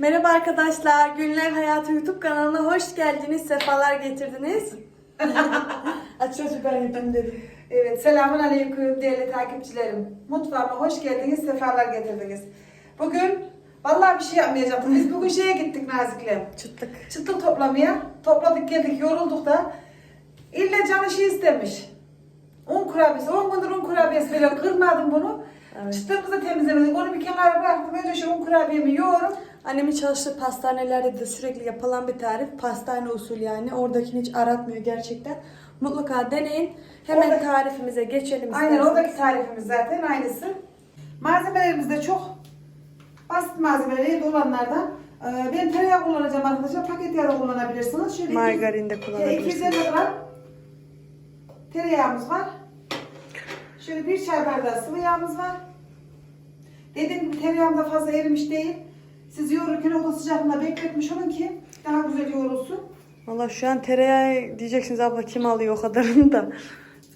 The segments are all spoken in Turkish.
Merhaba arkadaşlar, Günler Hayatı YouTube kanalına hoş geldiniz, sefalar getirdiniz. Aç çocuk ben yapayım dedim. Evet, selamun aleyküm değerli takipçilerim. Mutfağıma hoş geldiniz, sefalar getirdiniz. Bugün vallahi bir şey yapmayacaktım. Biz bugün şeye gittik Nazik'le. Çıtlık. Çıtlık toplamaya. Topladık geldik, yorulduk da. İlle canı şey istemiş. Un kurabiyesi. 10 gündür un kurabiyesi böyle kırmadım bunu. Evet. Çıtlığımızı temizlemedik. Onu bir kenara bıraktım. Önce şu un kurabiyemi yoğurum. Annemin çalıştığı pastanelerde de sürekli yapılan bir tarif. Pastane usulü yani. Oradakini hiç aratmıyor gerçekten. Mutlaka deneyin. Hemen Orada- tarifimize geçelim Aynen isterseniz. oradaki tarifimiz zaten aynısı. Malzemelerimiz de çok basit malzemeler, evde olanlardan. Ee, ben tereyağı kullanacağım arkadaşlar. Paket yağı da kullanabilirsiniz. Şöyle Margarin de iki- kullanabilirsiniz. 250 gram tereyağımız var. Şöyle bir çay bardağı sıvı yağımız var. Dediğim gibi tereyağım da fazla erimiş değil. Siz yoğururken oda sıcaklığında bekletmiş olun ki daha güzel yoğrulsun. Valla şu an tereyağı diyeceksiniz abla kim alıyor o kadarını da.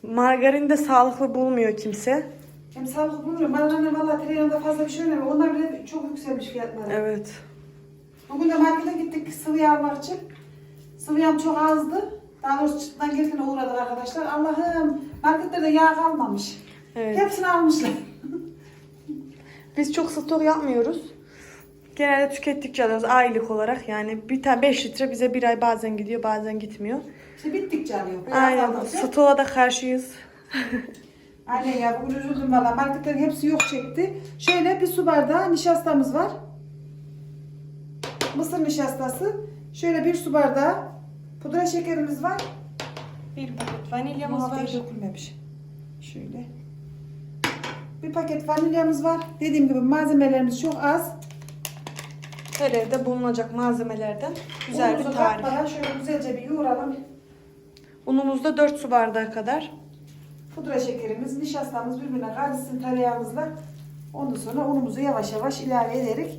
Margarin de sağlıklı bulmuyor kimse. Hem sağlıklı bulmuyorum. Bana annem valla tereyağında fazla bir şey önemli. Onlar bile çok yükselmiş fiyatları. Evet. Bugün de markete gittik sıvı yağ almak için. Sıvı yağım çok azdı. Daha doğrusu çıttan gelirken uğradık arkadaşlar. Allah'ım marketlerde yağ kalmamış. Evet. Hepsini almışlar. Biz çok stok yapmıyoruz. Genelde tükettikçe alıyoruz aylık olarak. Yani bir tane 5 litre bize bir ay bazen gidiyor bazen gitmiyor. İşte bittikçe alıyor. Biraz Aynen aldıkça. stoğa da karşıyız. Aynen ya bugün üzüldüm valla. Marketlerin hepsi yok çekti. Şöyle bir su bardağı nişastamız var. Mısır nişastası. Şöyle bir su bardağı pudra şekerimiz var. Bir paket vanilyamız Muhabbet var. dökülmemiş. Şöyle. Bir paket vanilyamız var. Dediğim gibi malzemelerimiz çok az. Her evde bulunacak malzemelerden güzel bir Unumuzu tarif. katmadan şöyle güzelce bir yoğuralım. Unumuz da 4 su bardağı kadar. Pudra şekerimiz, nişastamız birbirine karışsın tereyağımızla. Ondan sonra unumuzu yavaş yavaş ilave ederek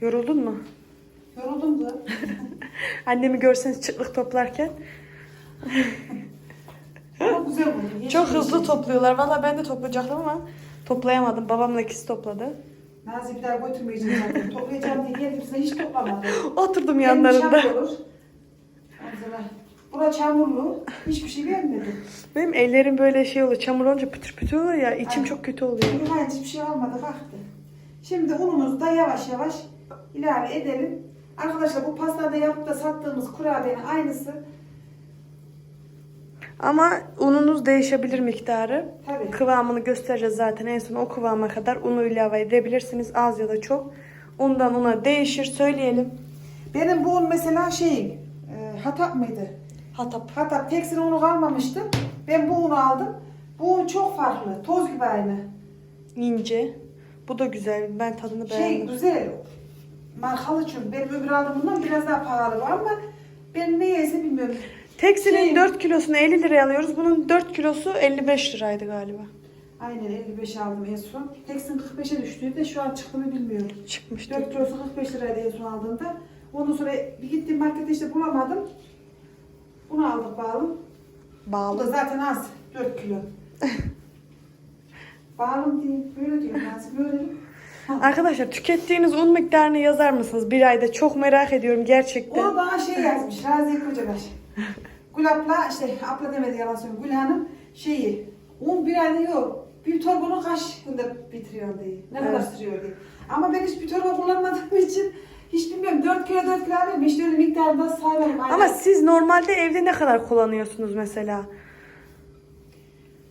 Yoruldun mu? yoruldum da. Annemi görseniz çıtlık toplarken. Ama güzel oldu. Çok hızlı topluyorlar. Valla ben de toplayacaktım ama toplayamadım. Babamla ikisi topladı. Nazi bir daha götürmeyeceğim zaten. Toplayacağım diye geldi bize hiç toplamadı. Oturdum Benim yanlarında. çamur olur. Sonra Bura çamurlu. Hiçbir şey beğenmedim. Benim ellerim böyle şey oluyor. Çamur olunca pütür pütür oluyor ya. içim Aynen. çok kötü oluyor. Çünkü hayır hiçbir şey olmadı kalktı. Şimdi unumuzu da yavaş yavaş ilave edelim. Arkadaşlar bu pastada yapıp da sattığımız kurabiyenin aynısı. Ama ununuz değişebilir miktarı. Tabii. Kıvamını göstereceğiz zaten. En son o kıvama kadar unu ilave edebilirsiniz. Az ya da çok. Undan una değişir. Söyleyelim. Benim bu un mesela şey, e, Hatap mıydı? Hatap. Hatap tekstil unu kalmamıştı. Ben bu unu aldım. Bu un çok farklı. Toz gibi aynı. ince. Bu da güzel. Ben tadını Şey beğendim. güzel. Markalı çünkü. Benim öbür aldığımdan biraz daha pahalı var ama ben neyse bilmiyorum. Tekstilin Şey- 4 kilosunu 50 liraya alıyoruz. Bunun 4 kilosu 55 liraydı galiba. Aynen 55 aldım en son. Tekstil 45'e düştüydü de şu an çıktı mı bilmiyorum. Çıkmıştı. 4 kilosu 45 liraydı en son aldığımda. Ondan sonra bir gittim markette işte bulamadım. Bunu aldık bağlım. Bu da Bağlı. zaten az. 4 kilo. bağlım diyeyim. Böyle diyorum ben böyle. Arkadaşlar tükettiğiniz un miktarını yazar mısınız bir ayda? Çok merak ediyorum gerçekten. O bana şey yazmış. Raziye Kocabaş. Gül abla işte abla demedi yalan söylüyorum. Gül Hanım şeyi un bir ayda yok. Bir torbanı kaç günde bitiriyor diye. Ne kadar Evet. sürüyor diye. Ama ben hiç bir torba kullanmadığım için hiç bilmiyorum. 4 kilo 4 kilo alıyorum. Hiç öyle miktarda saymam. Ama siz normalde evde ne kadar kullanıyorsunuz mesela?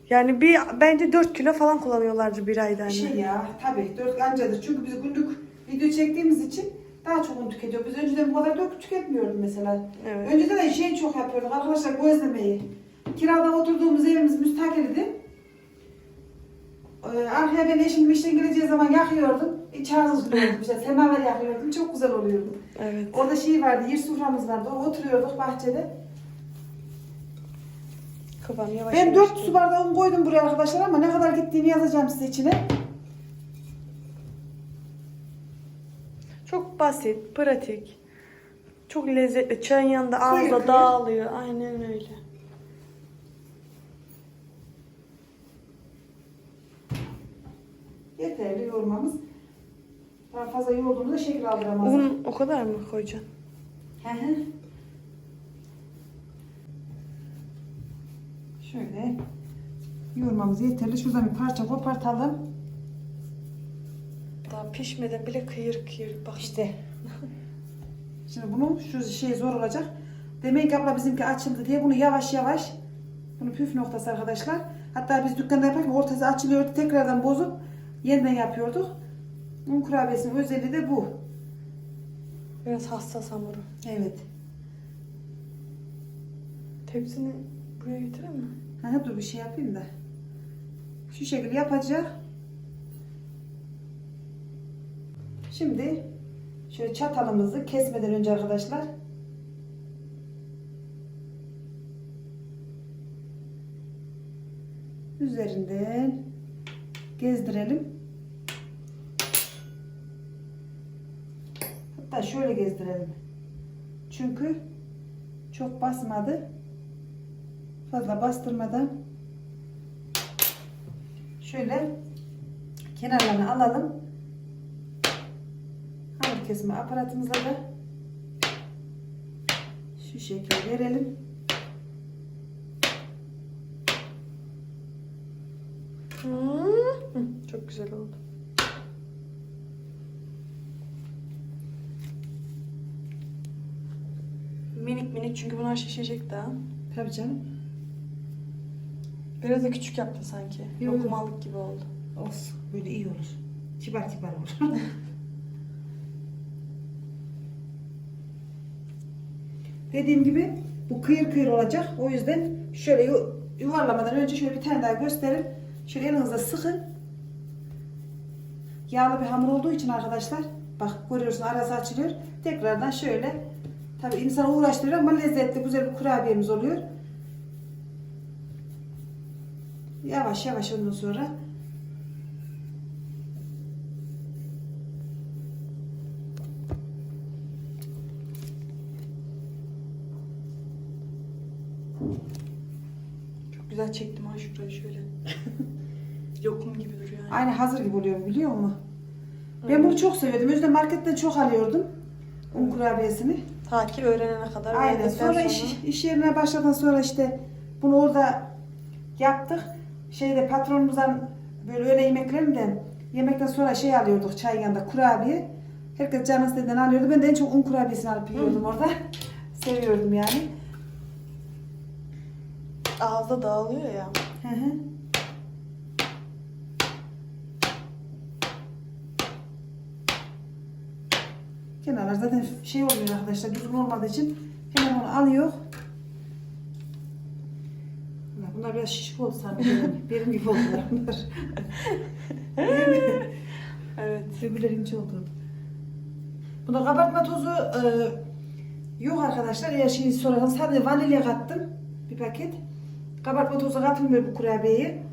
Yani bir bence 4 kilo falan kullanıyorlardı bir ayda. Bir şey ya tabii 4 ancadır. Çünkü biz günlük video çektiğimiz için daha çok un tüketiyor. Biz önceden bu kadar dök tüketmiyorduk mesela. Evet. Önceden de şey çok yapıyorduk arkadaşlar gözlemeyi. Kirada oturduğumuz evimiz müstakildi. Ee, arkaya ben eşim işten geleceği zaman yakıyordum. İç hazırlıyordum işte semaver yakıyordum. Çok güzel oluyordu. Evet. Orada şey vardı, yer soframız vardı. Oturuyorduk bahçede. Kıvam yavaş Ben yavaş 4 geliyor. su bardağı un koydum buraya arkadaşlar ama ne kadar gittiğini yazacağım size içine. Çok basit, pratik. Çok lezzetli. Çayın yanında ağızda kıyır. dağılıyor. Aynen öyle. Yeterli yoğurmamız. Daha fazla yoğurduğumuzda şekil aldıramaz. Un o kadar mı koyacaksın? Hı hı. Şöyle yoğurmamız yeterli. Şuradan bir parça kopartalım. Pişmeden bile kıyır kıyır. Bak İşte. Şimdi bunu şu şey zor olacak. Demek ki abla bizimki açıldı diye bunu yavaş yavaş bunu püf noktası arkadaşlar. Hatta biz dükkanda yaparken ortası açılıyordu tekrardan bozup yeniden yapıyorduk. Un kurabiyesinin özelliği de bu. biraz hassas hamuru. Evet. Tepsini buraya getirir mi? Ha, dur bir şey yapayım da. Şu şekilde yapacak. Şimdi şöyle çatalımızı kesmeden önce arkadaşlar üzerinden gezdirelim. Hatta şöyle gezdirelim. Çünkü çok basmadı. Fazla bastırmadan şöyle kenarlarını alalım. Kesme aparatımıza da şu şekilde verelim. Hı, Çok güzel oldu. Minik minik çünkü bunlar şişecek daha. Tabii canım. Biraz da küçük yaptın sanki. Yo, yo. Lokumalık gibi oldu. Olsun. Böyle iyi olur. Kibar kibar olur. Dediğim gibi bu kıyır kıyır olacak. O yüzden şöyle yu- yuvarlamadan önce şöyle bir tane daha gösterin. Şöyle elinizde sıkın. Yağlı bir hamur olduğu için arkadaşlar bak görüyorsun arası açılıyor. Tekrardan şöyle tabi insanı uğraştırıyor ama lezzetli güzel bir kurabiyemiz oluyor. Yavaş yavaş ondan sonra Çok güzel şurayı şöyle. Lokum gibi duruyor yani. Aynı hazır gibi oluyor biliyor musun? Ben bunu çok seviyordum. O yüzden marketten çok alıyordum. Un kurabiyesini. Ta ki öğrenene kadar. Aynen. öğrendikten Sonra iş, iş yerine başladan sonra işte bunu orada yaptık. Şeyde patronumuzdan böyle öğle yemeklerinde yemekten sonra şey alıyorduk çay yanında kurabiye. Herkes canı istediğinden alıyordu. Ben de en çok un kurabiyesini alıp yiyordum orada. Seviyordum yani. Ağızda dağılıyor ya. Hı hı. Kenarlar zaten şey oluyor arkadaşlar düzgün olmadığı için hemen onu alıyor. Bunlar- biraz şişik oldu sanki. benim- gibi oldular bunlar. Evet. Öbürleri ince oldu. Buna kabartma tozu e, yok arkadaşlar. Eğer şeyi sorarsanız sadece vanilya kattım. Bir paket. Kabartma tozu katılmıyor bu kurabiyeye.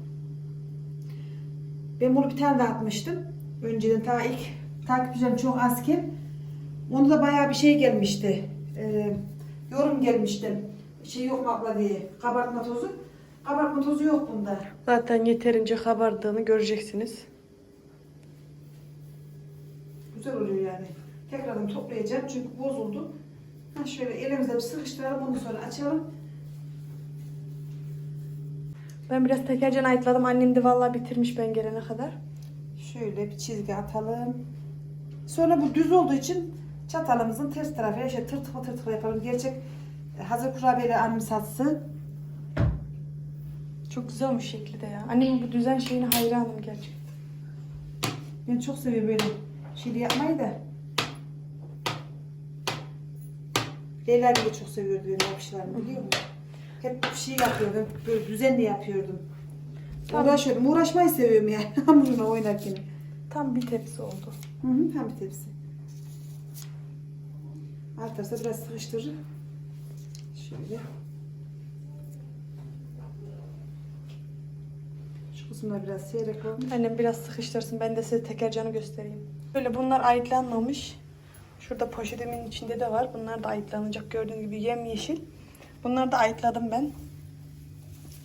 Ben bunu bir tane daha atmıştım. Önceden ta ilk takipçilerim çok azken. Onda da bayağı bir şey gelmişti. E, yorum gelmişti. Şey yok mu abla diye. Kabartma tozu. Kabartma tozu yok bunda. Zaten yeterince kabardığını göreceksiniz. Güzel oluyor yani. Tekrardan toplayacağım çünkü bozuldu. Ha şöyle elimizde bir sıkıştıralım ondan sonra açalım. Ben biraz tekercan ayıtladım. Annem de vallahi bitirmiş ben gelene kadar. Şöyle bir çizgi atalım. Sonra bu düz olduğu için çatalımızın ters tarafıyla şey tırtıklı tırtıklı yapalım. Gerçek e, hazır kurabiyeler anımsatsın. Çok güzel olmuş şekli de ya. Annemin bu düzen şeyine hayranım gerçekten. Ben çok seviyorum böyle şeyli yapmayı da. Leyla bile çok seviyordu benim yapışlarımı biliyor musun? Hep bir şey yapıyordum. Böyle düzenli yapıyordum. Tabii. Uğraşıyordum. Uğraşmayı seviyorum yani hamuruna oynarken. Tam bir tepsi oldu. Hı hı, tam bir tepsi. Alt tarafta biraz sıkıştırır. Şöyle. Şu kısımda biraz seyrek olmuş. Annem biraz sıkıştırsın. Ben de size tekercanı göstereyim. Böyle bunlar ayıtlanmamış. Şurada poşetimin içinde de var. Bunlar da ayıtlanacak. Gördüğünüz gibi yemyeşil. Bunları da ayıtladım ben.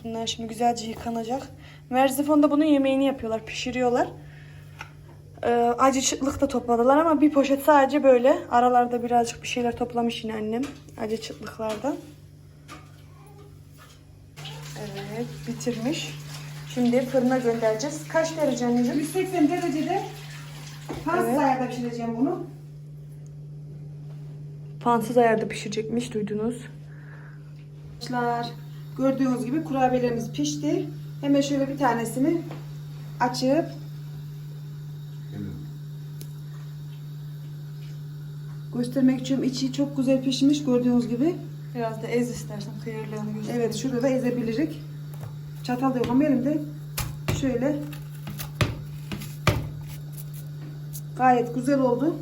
Bunlar şimdi güzelce yıkanacak. Merzifon'da bunun yemeğini yapıyorlar. Pişiriyorlar. Ee, acı çıtlık da topladılar ama bir poşet sadece böyle. Aralarda birazcık bir şeyler toplamış yine annem. Acı çıtlıklardan. Evet bitirmiş. Şimdi fırına göndereceğiz. Kaç derece anneciğim? 180 derecede fazla Evet. ayarda pişireceğim bunu. Fansız ayarda pişirecekmiş duydunuz. Arkadaşlar gördüğünüz gibi kurabiyelerimiz pişti. Hemen şöyle bir tanesini açıp göstermek için içi çok güzel pişmiş gördüğünüz gibi. Biraz da ez istersen kıyırlarını göster. Evet şurada da ezebiliriz. Çatal da yok ama elimde. Şöyle. Gayet güzel oldu.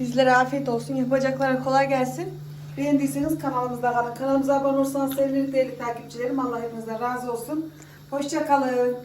Bizlere afiyet olsun. Yapacaklara kolay gelsin. Beğendiyseniz kanalımızda kalın. Kanalımıza abone olursanız sevinirim değerli takipçilerim. Allah hepinizden razı olsun. Hoşça kalın.